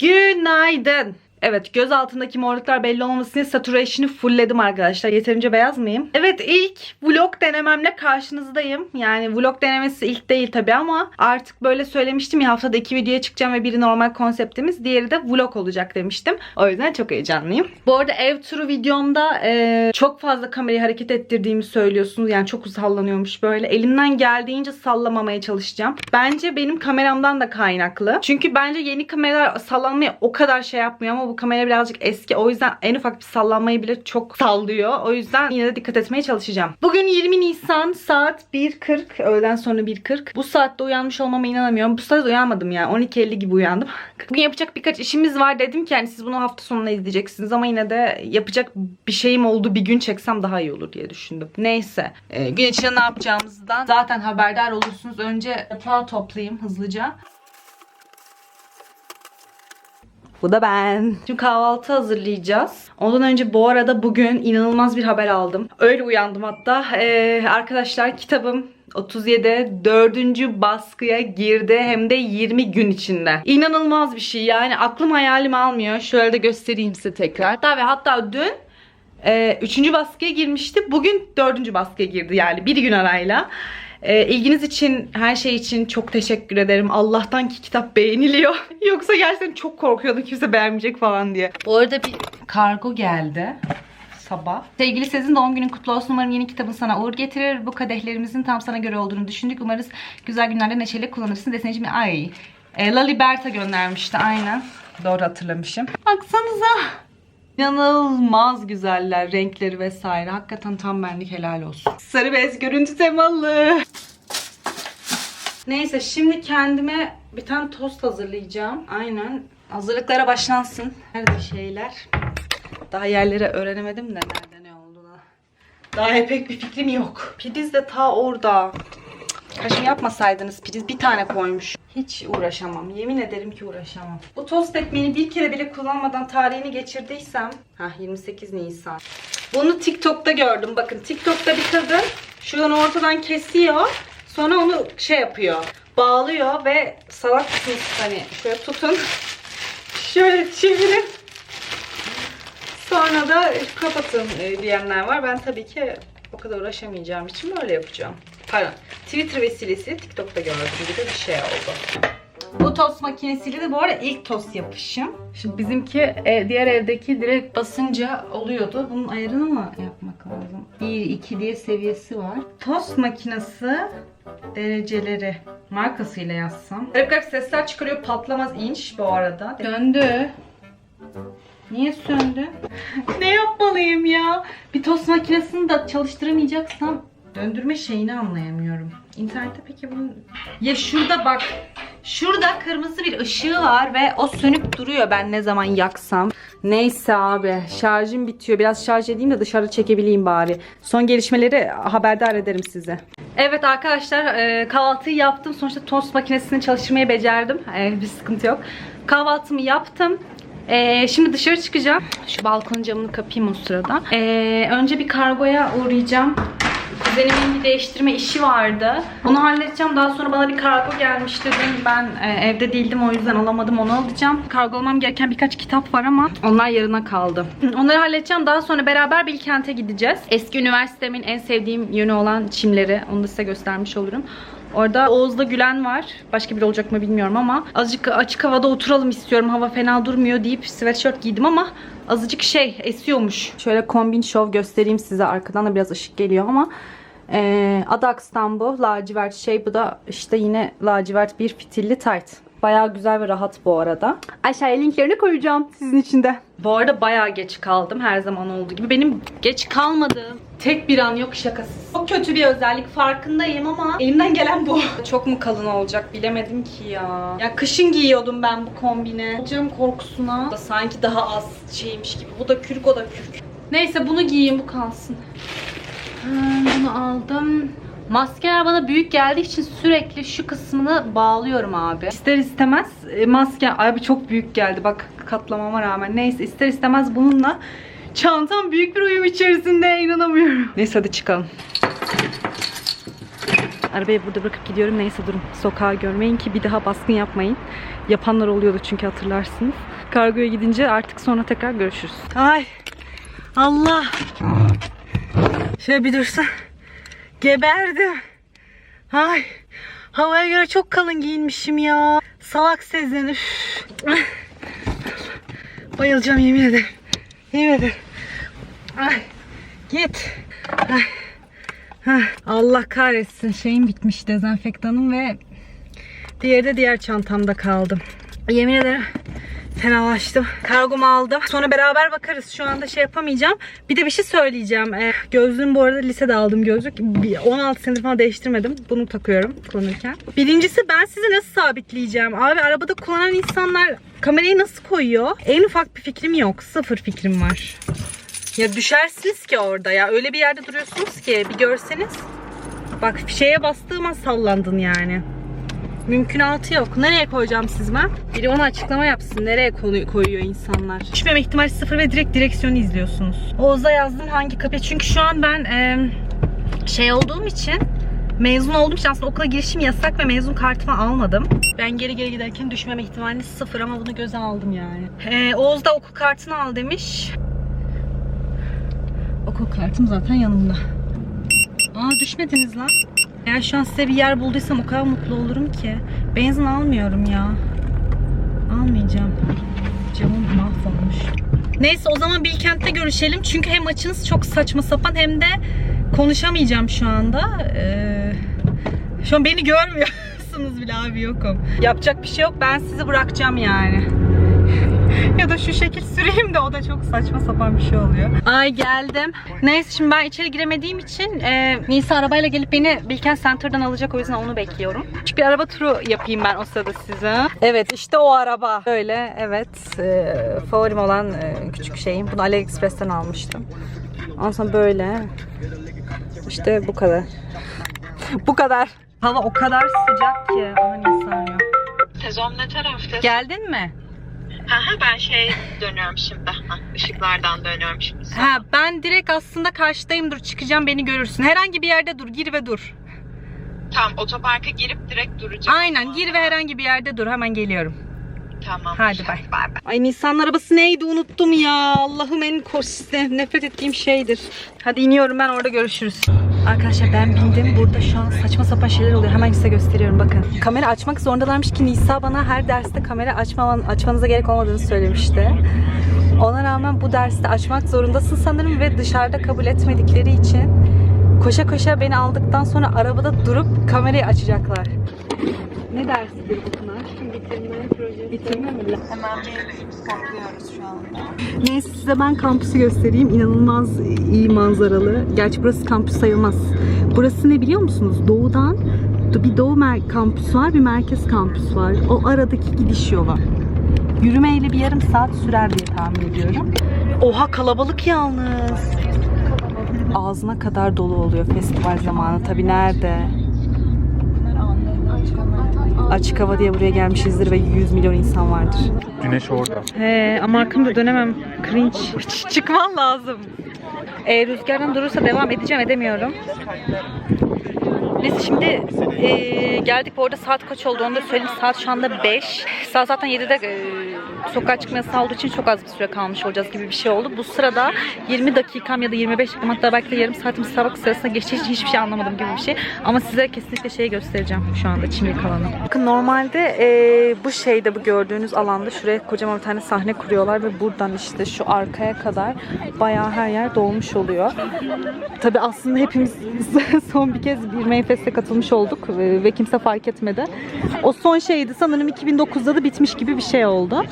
Günaydın. Evet göz altındaki morluklar belli olmaması için saturation'ı fullledim arkadaşlar. Yeterince beyaz mıyım? Evet ilk vlog denememle karşınızdayım. Yani vlog denemesi ilk değil tabii ama artık böyle söylemiştim ya haftada iki videoya çıkacağım ve biri normal konseptimiz diğeri de vlog olacak demiştim. O yüzden çok heyecanlıyım. Bu arada ev turu videomda e, çok fazla kamerayı hareket ettirdiğimi söylüyorsunuz. Yani çok sallanıyormuş böyle. Elimden geldiğince sallamamaya çalışacağım. Bence benim kameramdan da kaynaklı. Çünkü bence yeni kameralar sallanmaya o kadar şey yapmıyor ama bu kamera birazcık eski. O yüzden en ufak bir sallanmayı bile çok sallıyor. O yüzden yine de dikkat etmeye çalışacağım. Bugün 20 Nisan saat 1.40. Öğleden sonra 1.40. Bu saatte uyanmış olmama inanamıyorum. Bu saatte uyanmadım ya. 12.50 gibi uyandım. Bugün yapacak birkaç işimiz var dedim ki hani siz bunu hafta sonuna izleyeceksiniz ama yine de yapacak bir şeyim oldu bir gün çeksem daha iyi olur diye düşündüm. Neyse. Ee, gün içinde ne yapacağımızdan zaten haberdar olursunuz. Önce yatağı toplayayım hızlıca. Bu da ben. Şimdi kahvaltı hazırlayacağız. Ondan önce bu arada bugün inanılmaz bir haber aldım. Öyle uyandım hatta. Ee, arkadaşlar kitabım 37 dördüncü baskıya girdi hem de 20 gün içinde. İnanılmaz bir şey yani aklım hayalim almıyor. Şöyle de göstereyim size tekrar. Hatta ve hatta dün e, üçüncü baskıya girmişti. Bugün dördüncü baskıya girdi yani bir gün arayla. E, ilginiz için, her şey için çok teşekkür ederim. Allah'tan ki kitap beğeniliyor. Yoksa gerçekten çok korkuyordum kimse beğenmeyecek falan diye. Bu arada bir kargo geldi sabah. Sevgili Sezin doğum günün kutlu olsun. Umarım yeni kitabın sana uğur getirir. Bu kadehlerimizin tam sana göre olduğunu düşündük. Umarız güzel günlerde neşeyle kullanırsın. Desenci mi? Ay. E, La Liberta göndermişti aynen. Doğru hatırlamışım. Baksanıza. İnanılmaz güzeller. Renkleri vesaire. Hakikaten tam benlik helal olsun. Sarı bez görüntü temalı. Neyse şimdi kendime bir tane tost hazırlayacağım. Aynen. Hazırlıklara başlansın. Nerede şeyler? Daha yerleri öğrenemedim de nerede ne olduğunu. Daha pek bir fikrim yok. Priz de ta orada. Kaşım yapmasaydınız priz bir tane koymuş. Hiç uğraşamam. Yemin ederim ki uğraşamam. Bu tost ekmeğini bir kere bile kullanmadan tarihini geçirdiysem. Ha 28 Nisan. Bunu TikTok'ta gördüm. Bakın TikTok'ta bir kadın şuradan ortadan kesiyor. Sonra onu şey yapıyor. Bağlıyor ve salaksınız hani şöyle tutun. Şöyle çevirin. Sonra da kapatın e, diyenler var. Ben tabii ki o kadar uğraşamayacağım için böyle yapacağım. Pardon. Twitter vesilesi TikTok'ta gördüğüm gibi bir şey oldu. Bu tost makinesiyle de bu arada ilk tost yapışım. Şimdi bizimki e, diğer evdeki direkt basınca oluyordu. Bunun ayarını mı yapmak lazım? 1, 2 diye seviyesi var. Tost makinesi dereceleri markasıyla yazsam. Garip sesler çıkarıyor. Patlamaz inç bu arada. Döndü. Niye söndü? ne yapmalıyım ya? Bir tost makinesini de çalıştıramayacaksam döndürme şeyini anlayamıyorum. İnternette peki bunun... Ya şurada bak. Şurada kırmızı bir ışığı var ve o sönüp duruyor ben ne zaman yaksam. Neyse abi şarjım bitiyor. Biraz şarj edeyim de dışarı çekebileyim bari. Son gelişmeleri haberdar ederim size. Evet arkadaşlar e, kahvaltıyı yaptım. Sonuçta tost makinesini çalıştırmayı becerdim. E, bir sıkıntı yok. Kahvaltımı yaptım. Ee, şimdi dışarı çıkacağım. Şu balkon camını kapayım o sırada. Ee, önce bir kargoya uğrayacağım. Kuzenimin bir değiştirme işi vardı. Onu halledeceğim. Daha sonra bana bir kargo gelmişti. Dün ben e, evde değildim o yüzden alamadım. Onu alacağım. Kargolamam gereken birkaç kitap var ama onlar yarına kaldı. Onları halledeceğim. Daha sonra beraber Bilkent'e gideceğiz. Eski üniversitemin en sevdiğim yönü olan çimleri. Onu da size göstermiş olurum. Orada Oğuz'da Gülen var. Başka biri olacak mı bilmiyorum ama azıcık açık havada oturalım istiyorum. Hava fena durmuyor deyip sweatshirt giydim ama azıcık şey esiyormuş. Şöyle kombin şov göstereyim size. Arkadan da biraz ışık geliyor ama ee, Adax'tan bu. Lacivert şey. Bu da işte yine lacivert bir fitilli tight. Bayağı güzel ve rahat bu arada. Aşağıya linklerini koyacağım sizin için de. Bu arada bayağı geç kaldım her zaman olduğu gibi. Benim geç kalmadığım tek bir an yok şakasız. Çok kötü bir özellik farkındayım ama elimden gelen bu. Çok mu kalın olacak bilemedim ki ya. Ya kışın giyiyordum ben bu kombini. Alacağım korkusuna. Da sanki daha az şeymiş gibi. Bu da kürk o da kürk. Neyse bunu giyeyim bu kalsın. Ha, bunu aldım. Maskeler bana büyük geldiği için sürekli şu kısmını bağlıyorum abi. İster istemez e, maske abi çok büyük geldi bak katlamama rağmen. Neyse ister istemez bununla çantam büyük bir uyum içerisinde inanamıyorum. Neyse hadi çıkalım. Arabayı burada bırakıp gidiyorum. Neyse durun. Sokağa görmeyin ki bir daha baskın yapmayın. Yapanlar oluyordu çünkü hatırlarsınız. Kargoya gidince artık sonra tekrar görüşürüz. Ay Allah. Şöyle bir dursa. Geberdim. Ay. Havaya göre çok kalın giyinmişim ya. Salak Sezen. Bayılacağım yemin ederim. Yemin ederim. Ay. Git. Ay. Hah, Allah kahretsin. Şeyim bitmiş dezenfektanım ve diğeri de diğer çantamda kaldı. Yemin ederim fenalaştım. Kargomu aldım. Sonra beraber bakarız. Şu anda şey yapamayacağım. Bir de bir şey söyleyeceğim. Ee, gözlüğüm bu arada lisede aldım gözlük. Bir 16 senedir falan değiştirmedim. Bunu takıyorum kullanırken. Birincisi ben sizi nasıl sabitleyeceğim? Abi arabada kullanan insanlar kamerayı nasıl koyuyor? En ufak bir fikrim yok. Sıfır fikrim var. Ya düşersiniz ki orada ya. Öyle bir yerde duruyorsunuz ki bir görseniz. Bak şeye bastığım an sallandın yani. Mümkünatı yok. Nereye koyacağım sizme? Biri ona açıklama yapsın. Nereye koy- koyuyor insanlar? Düşmeme ihtimali sıfır ve direkt direksiyonu izliyorsunuz. Oğuz'a yazdım hangi kapıya? Çünkü şu an ben em, şey olduğum için mezun olduğum için aslında okula girişim yasak ve mezun kartımı almadım. Ben geri geri giderken düşmeme ihtimali sıfır ama bunu göze aldım yani. Ee, Oğuz da okul kartını al demiş. Okul kartım zaten yanımda. Aa düşmediniz lan. Eğer şu an size bir yer bulduysam o kadar mutlu olurum ki. Benzin almıyorum ya. Almayacağım. Camım mahvolmuş. Neyse o zaman Bilkent'te görüşelim. Çünkü hem açınız çok saçma sapan hem de konuşamayacağım şu anda. Ee, şu an beni görmüyorsunuz bile abi yokum. Yapacak bir şey yok. Ben sizi bırakacağım yani. Ya da şu şekil süreyim de o da çok saçma sapan bir şey oluyor. Ay geldim. Neyse şimdi ben içeri giremediğim için e, Nisa arabayla gelip beni Bilkent Center'dan alacak o yüzden onu bekliyorum. Küçük bir araba turu yapayım ben o sırada size. Evet işte o araba. Böyle evet e, favorim olan e, küçük şeyim. Bunu AliExpress'ten almıştım. Ondan sonra böyle. İşte bu kadar. bu kadar. Hava o kadar sıcak ki. Aha Nisa arıyor. Sezon ne tarafta? Geldin mi? Ha ha ben şey dönüyorum şimdi. Ha, ışıklardan dönüyorum şimdi. Ha ben direkt aslında karşıdayım dur çıkacağım beni görürsün. Herhangi bir yerde dur gir ve dur. Tam otoparka girip direkt duracağım. Aynen gir ve herhangi bir yerde dur hemen geliyorum. Tamam. Hadi bay. bay. bay. Ay Nisan arabası neydi unuttum ya. Allah'ım en koşiste nefret ettiğim şeydir. Hadi iniyorum ben orada görüşürüz. Arkadaşlar ben bindim. Burada şu an saçma sapan şeyler oluyor. Hemen size gösteriyorum bakın. Kamera açmak zorundalarmış ki Nisa bana her derste kamera açmaman, açmanıza gerek olmadığını söylemişti. Ona rağmen bu derste açmak zorundasın sanırım ve dışarıda kabul etmedikleri için koşa koşa beni aldıktan sonra arabada durup kamerayı açacaklar. Ne dersidir bu Hemen bir şu anda. Neyse size ben kampüsü göstereyim. İnanılmaz iyi manzaralı. Gerçi burası kampüs sayılmaz. Burası ne biliyor musunuz? Doğudan bir doğu kampüs var, bir merkez kampüs var. O aradaki gidiş yolu. Yürümeyle bir yarım saat sürer diye tahmin ediyorum. Oha kalabalık yalnız. Ağzına kadar dolu oluyor festival zamanı. Tabii nerede? Açık hava diye buraya gelmişizdir ve 100 milyon insan vardır. Güneş orada. He ama arkamda dönemem. Cringe. Ç- çıkman lazım. Eğer rüzgardan durursa devam edeceğim edemiyorum. Neyse şimdi e, geldik bu arada saat kaç oldu onu da söyleyeyim. Saat şu anda 5. Saat zaten 7'de e, sokağa çıkma yasağı olduğu için çok az bir süre kalmış olacağız gibi bir şey oldu. Bu sırada 20 dakikam ya da 25 dakikam hatta belki de yarım saatim Starbucks sırasında geçtiği için hiçbir şey anlamadım gibi bir şey. Ama size kesinlikle şeyi göstereceğim şu anda çimlik alanı. Bakın normalde e, bu şeyde bu gördüğünüz alanda şuraya kocaman bir tane sahne kuruyorlar ve buradan işte şu arkaya kadar bayağı her yer dolmuş oluyor. Tabi aslında hepimiz son bir kez bir Mayfest'e katılmış olduk ve kimse fark etmedi. O son şeydi sanırım 2009'da da bitmiş gibi bir şey oldu.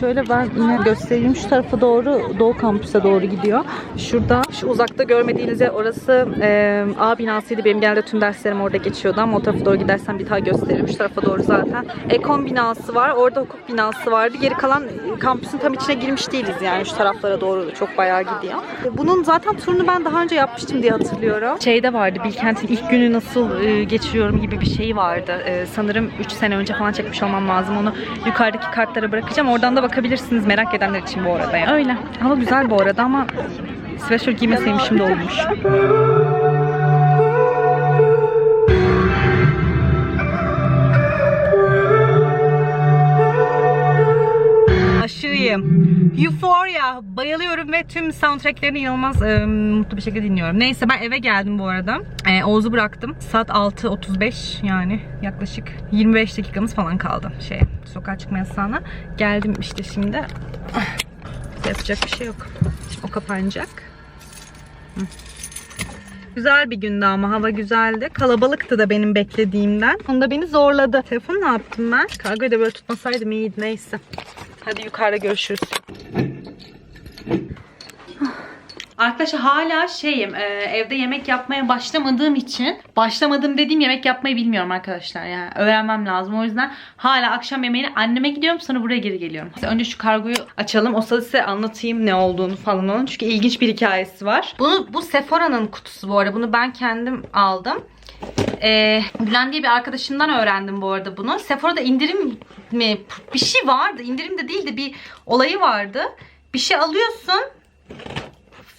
Şöyle ben yine göstereyim. Şu tarafa doğru Doğu Kampüs'e doğru gidiyor. Şurada şu uzakta görmediğiniz yer orası e, A binasıydı. Benim genelde tüm derslerim orada geçiyordu ama o tarafa doğru gidersem bir daha gösteririm. Şu tarafa doğru zaten. Ekon binası var. Orada hukuk binası vardı. Geri kalan kampüsün tam içine girmiş değiliz yani. Şu taraflara doğru çok bayağı gidiyor. Bunun zaten turunu ben daha önce yapmıştım diye hatırlıyorum. Şeyde vardı. Bilkent'in ilk günü nasıl e, geçiriyorum gibi bir şey vardı. E, sanırım 3 sene önce falan çekmiş olmam lazım. Onu yukarıdaki kartlara bırakacağım. Oradan da bakabilirsiniz merak edenler için bu arada. Yani. Öyle. Hava güzel bu arada ama sweatshirt giymeseymişim de olmuş. Euphoria bayılıyorum ve tüm soundtracklerini inanılmaz e, mutlu bir şekilde dinliyorum. Neyse ben eve geldim bu arada. E, Oğuz'u bıraktım. Saat 6.35 yani yaklaşık 25 dakikamız falan kaldı şey sokağa çıkma yasağına. Geldim işte şimdi. Ah, Yapacak bir şey yok. Şimdi o kapanacak. Hı. Güzel bir gündü ama hava güzeldi. Kalabalıktı da benim beklediğimden. Onda beni zorladı. Telefonu ne yaptım ben? Kargoyu da böyle tutmasaydım iyiydi neyse. Hadi yukarıda görüşürüz. Arkadaşlar hala şeyim e, evde yemek yapmaya başlamadığım için başlamadım dediğim yemek yapmayı bilmiyorum arkadaşlar yani öğrenmem lazım o yüzden hala akşam yemeğine anneme gidiyorum sonra buraya geri geliyorum. Önce şu kargoyu açalım o sırada size anlatayım ne olduğunu falan onun çünkü ilginç bir hikayesi var. Bunu bu Sephora'nın kutusu bu arada bunu ben kendim aldım. Ee, Gülen diye bir arkadaşımdan öğrendim bu arada bunu. Sephora'da indirim mi bir şey vardı indirim de değildi bir olayı vardı. Bir şey alıyorsun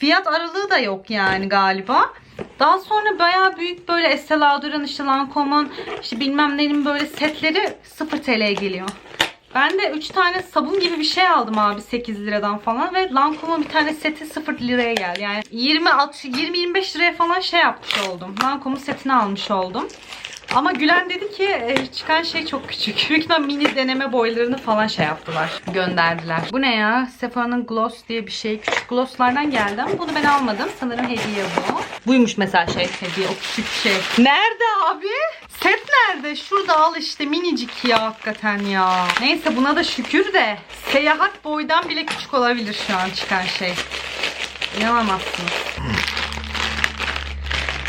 Fiyat aralığı da yok yani galiba. Daha sonra bayağı büyük böyle Estee Lauder'ın işte Lancome'un işte bilmem neyin böyle setleri 0 TL'ye geliyor. Ben de 3 tane sabun gibi bir şey aldım abi 8 liradan falan ve Lancome'un bir tane seti 0 liraya geldi. Yani 20 20-25 liraya falan şey yapmış oldum. Lancome'un setini almış oldum. Ama Gülen dedi ki e, çıkan şey çok küçük. Büyük mini deneme boylarını falan şey yaptılar. Gönderdiler. Bu ne ya? Sephora'nın gloss diye bir şey. Küçük glosslardan geldi ama bunu ben almadım. Sanırım hediye bu. Buymuş mesela şey hediye. O küçük şey. Nerede abi? Set nerede? Şurada al işte minicik ya hakikaten ya. Neyse buna da şükür de seyahat boydan bile küçük olabilir şu an çıkan şey. İnanamazsınız.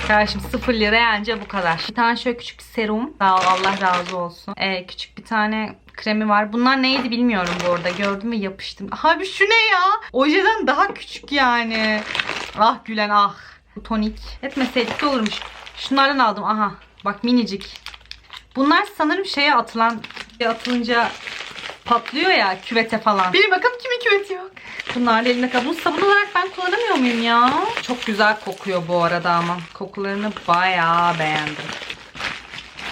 Kardeşim 0 liraya anca bu kadar. Bir tane şöyle küçük bir serum. Sağ ol Allah razı olsun. Ee, küçük bir tane kremi var. Bunlar neydi bilmiyorum bu arada. Gördüm ve yapıştım. Abi şu ne ya? Ojeden daha küçük yani. Ah Gülen ah. Bu tonik. Etmeseydik de olurmuş. Şunlardan aldım. Aha. Bak minicik. Bunlar sanırım şeye atılan atılınca patlıyor ya küvete falan. Benim bakalım kimin küveti yok. Bunlar da elimde kaldı. Bunu sabun olarak ben kullanamıyor muyum ya? Çok güzel kokuyor bu arada ama. Kokularını bayağı beğendim.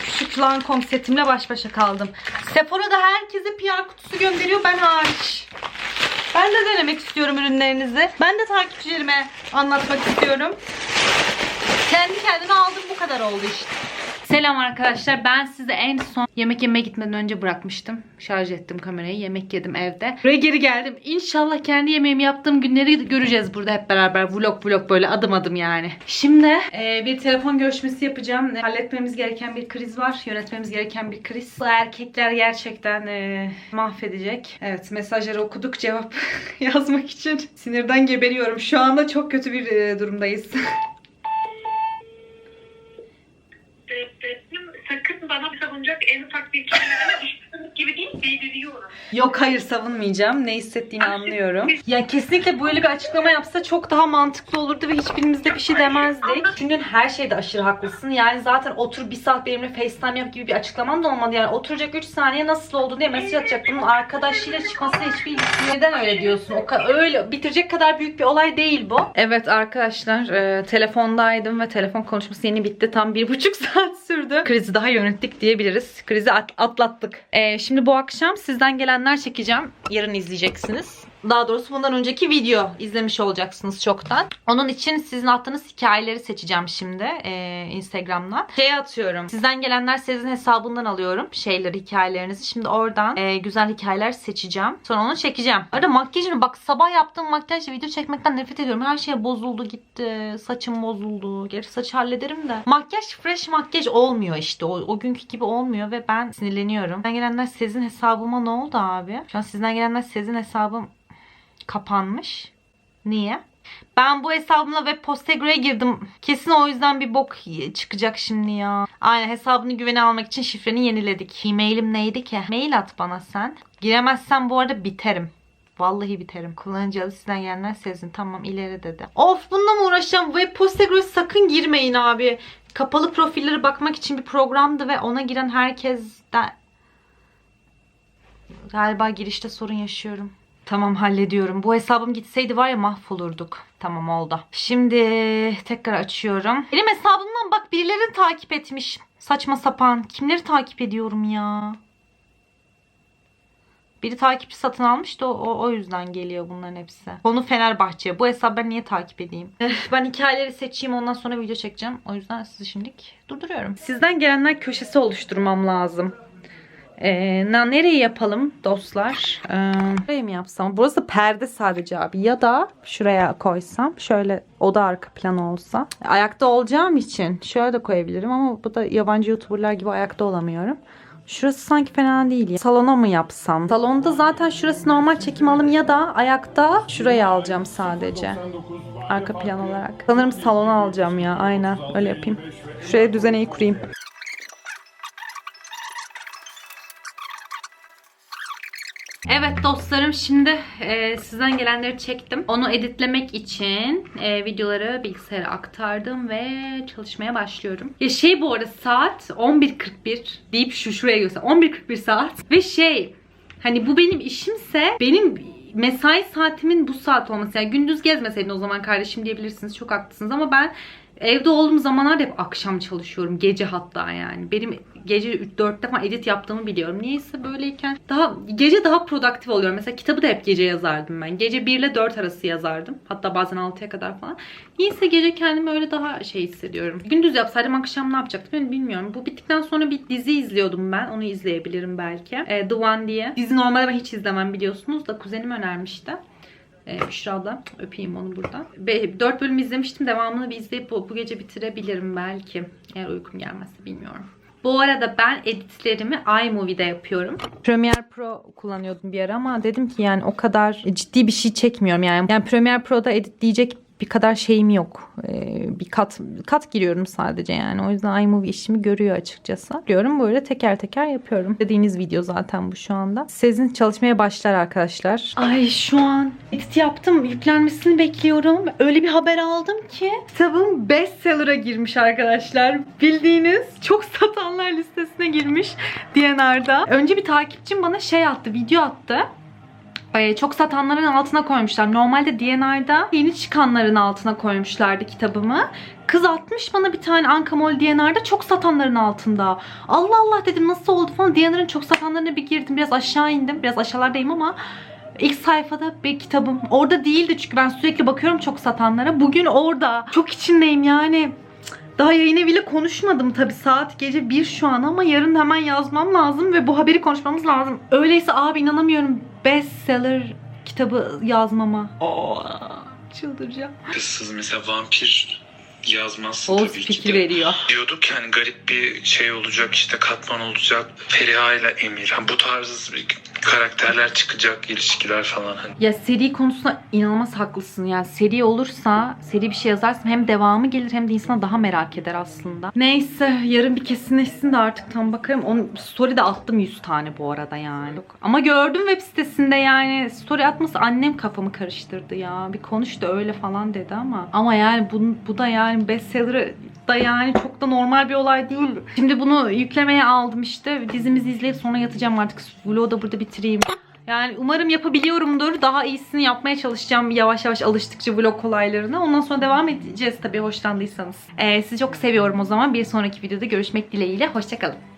Küçük Lancome setimle baş başa kaldım. Sephora'da herkese PR kutusu gönderiyor ben hariç. Ben de denemek istiyorum ürünlerinizi. Ben de takipçilerime anlatmak istiyorum. Kendi kendine aldım bu kadar oldu işte. Selam arkadaşlar. Ben size en son yemek yemeye gitmeden önce bırakmıştım. Şarj ettim kamerayı. Yemek yedim evde. Buraya geri geldim. İnşallah kendi yemeğimi yaptığım günleri göreceğiz burada hep beraber. Vlog vlog böyle adım adım yani. Şimdi e, bir telefon görüşmesi yapacağım. E, halletmemiz gereken bir kriz var. Yönetmemiz gereken bir kriz. Bu erkekler gerçekten e, mahvedecek. Evet mesajları okuduk cevap yazmak için. Sinirden geberiyorum. Şu anda çok kötü bir e, durumdayız. Sakın savunacak en ufak bir kelime düşmanlık gibi değil belirliyorum. Yok hayır savunmayacağım. Ne hissettiğini anlıyorum. Ya kesinlikle böyle bir açıklama yapsa çok daha mantıklı olurdu ve hiçbirimiz de bir şey demezdik. Çünkü her şeyde aşırı haklısın. Yani zaten otur bir saat benimle FaceTime yap gibi bir açıklaman da olmadı. Yani oturacak 3 saniye nasıl oldu diye mesaj atacak. Bunun arkadaşıyla çıkmasına hiçbir ilgisi. Neden öyle diyorsun? O öyle bitirecek kadar büyük bir olay değil bu. Evet arkadaşlar e, telefondaydım ve telefon konuşması yeni bitti. Tam bir buçuk saat sürdü. Krizi daha yönettik diyebiliriz. Krizi at- atlattık. E, şimdi bu akşam sizden gelenler çekeceğim. Yarın izleyeceksiniz. Daha doğrusu bundan önceki video izlemiş olacaksınız çoktan. Onun için sizin attığınız hikayeleri seçeceğim şimdi e, Instagram'dan. Şey atıyorum. Sizden gelenler sizin hesabından alıyorum şeyleri, hikayelerinizi. Şimdi oradan e, güzel hikayeler seçeceğim. Sonra onu çekeceğim. Arada makyajını bak sabah yaptığım makyajla video çekmekten nefret ediyorum. Her şey bozuldu gitti. Saçım bozuldu. Gerçi saçı hallederim de. Makyaj fresh makyaj olmuyor işte. O, o günkü gibi olmuyor ve ben sinirleniyorum. Sizden gelenler sizin hesabıma ne oldu abi? Şu an sizden gelenler sizin hesabım kapanmış. Niye? Ben bu hesabımla web Postgre'ye girdim. Kesin o yüzden bir bok çıkacak şimdi ya. Aynen hesabını güvene almak için şifreni yeniledik. E-mailim neydi ki? Mail at bana sen. Giremezsen bu arada biterim. Vallahi biterim. Kullanıcı adı sizden gelenler sezin. Tamam ileri dedi. Of bununla mı uğraşacağım? Web Postgre'ye sakın girmeyin abi. Kapalı profillere bakmak için bir programdı ve ona giren herkesten... Galiba girişte sorun yaşıyorum. Tamam hallediyorum. Bu hesabım gitseydi var ya mahvolurduk. Tamam oldu. Şimdi tekrar açıyorum. Benim hesabımdan bak birileri takip etmiş. Saçma sapan. Kimleri takip ediyorum ya? Biri takipçi satın almış da o, o, yüzden geliyor bunların hepsi. Konu Fenerbahçe. Bu hesap ben niye takip edeyim? Eh, ben hikayeleri seçeyim ondan sonra video çekeceğim. O yüzden sizi şimdilik durduruyorum. Sizden gelenler köşesi oluşturmam lazım. Ee, na- nereyi yapalım dostlar? Ee, nereye mi yapsam? Burası perde sadece abi. Ya da şuraya koysam. Şöyle oda arka planı olsa. Ayakta olacağım için şöyle de koyabilirim ama bu da yabancı youtuberlar gibi ayakta olamıyorum. Şurası sanki fena değil. ya. Salona mı yapsam? Salonda zaten şurası normal çekim alım ya da ayakta şuraya alacağım sadece. Arka plan olarak. Sanırım salona alacağım ya. Aynen öyle yapayım. Şuraya düzeneyi kurayım. Evet dostlarım şimdi e, sizden gelenleri çektim. Onu editlemek için e, videoları bilgisayara aktardım ve çalışmaya başlıyorum. Ya şey bu arada saat 11.41 deyip şu şuraya göster. 11.41 saat ve şey hani bu benim işimse benim mesai saatimin bu saat olması. Yani gündüz gezmeseydin o zaman kardeşim diyebilirsiniz. Çok haklısınız ama ben Evde olduğum zamanlarda hep akşam çalışıyorum. Gece hatta yani. Benim gece 3-4'te falan edit yaptığımı biliyorum. Niyeyse böyleyken daha gece daha produktif oluyorum. Mesela kitabı da hep gece yazardım ben. Gece 1 ile 4 arası yazardım. Hatta bazen 6'ya kadar falan. Niyeyse gece kendimi öyle daha şey hissediyorum. Gündüz yapsaydım akşam ne yapacaktım bilmiyorum. Bu bittikten sonra bir dizi izliyordum ben. Onu izleyebilirim belki. E, The One diye. Dizi normalde ben hiç izlemem biliyorsunuz da kuzenim önermişti. Ee, Büşra abla. Öpeyim onu buradan. Be- 4 bölüm izlemiştim. Devamını bir izleyip bu, bu gece bitirebilirim belki. Eğer uykum gelmezse bilmiyorum. Bu arada ben editlerimi iMovie'de yapıyorum. Premiere Pro kullanıyordum bir ara ama dedim ki yani o kadar ciddi bir şey çekmiyorum yani. Yani Premiere Pro'da editleyecek bir kadar şeyim yok. Ee, bir kat kat giriyorum sadece yani. O yüzden iMovie işimi görüyor açıkçası. Diyorum böyle teker teker yapıyorum. Dediğiniz video zaten bu şu anda. Sizin çalışmaya başlar arkadaşlar. Ay şu an edit yaptım. Yüklenmesini bekliyorum. Öyle bir haber aldım ki kitabım bestseller'a girmiş arkadaşlar. Bildiğiniz çok satanlar listesine girmiş DNR'da. Önce bir takipçim bana şey attı, video attı. Ee, çok satanların altına koymuşlar. Normalde DNR'da yeni çıkanların altına koymuşlardı kitabımı. Kız atmış bana bir tane Ankamol DNR'da çok satanların altında. Allah Allah dedim nasıl oldu falan. DNR'ın çok satanlarına bir girdim. Biraz aşağı indim. Biraz aşağılardayım ama ilk sayfada bir kitabım. Orada değildi çünkü ben sürekli bakıyorum çok satanlara. Bugün orada. Çok içindeyim yani. Daha yayına bile konuşmadım tabii saat gece 1 şu an ama yarın hemen yazmam lazım ve bu haberi konuşmamız lazım. Öyleyse abi inanamıyorum bestseller kitabı yazmama. Aa, çıldıracağım. Kızsız mesela vampir yazmazsın Oğuz tabii ki de. veriyor. Diyorduk yani garip bir şey olacak işte katman olacak. Feriha ile Emir. Ha, bu tarz bir karakterler çıkacak ilişkiler falan. Hani Ya seri konusunda inanılmaz haklısın. Yani seri olursa, seri bir şey yazarsın hem devamı gelir hem de insan daha merak eder aslında. Neyse yarın bir kesinleşsin de artık tam bakarım. Onun story de attım 100 tane bu arada yani. Ama gördüm web sitesinde yani story atması annem kafamı karıştırdı ya. Bir konuş da öyle falan dedi ama. Ama yani bu, bu da yani bestseller'ı da yani çok da normal bir olay değil. Şimdi bunu yüklemeye aldım işte. Dizimizi izleyip sonra yatacağım artık. Vlogu da burada bitireyim. Yani umarım yapabiliyorumdur. Daha iyisini yapmaya çalışacağım yavaş yavaş alıştıkça vlog kolaylarına. Ondan sonra devam edeceğiz tabii hoşlandıysanız. Ee, sizi çok seviyorum o zaman. Bir sonraki videoda görüşmek dileğiyle. Hoşçakalın.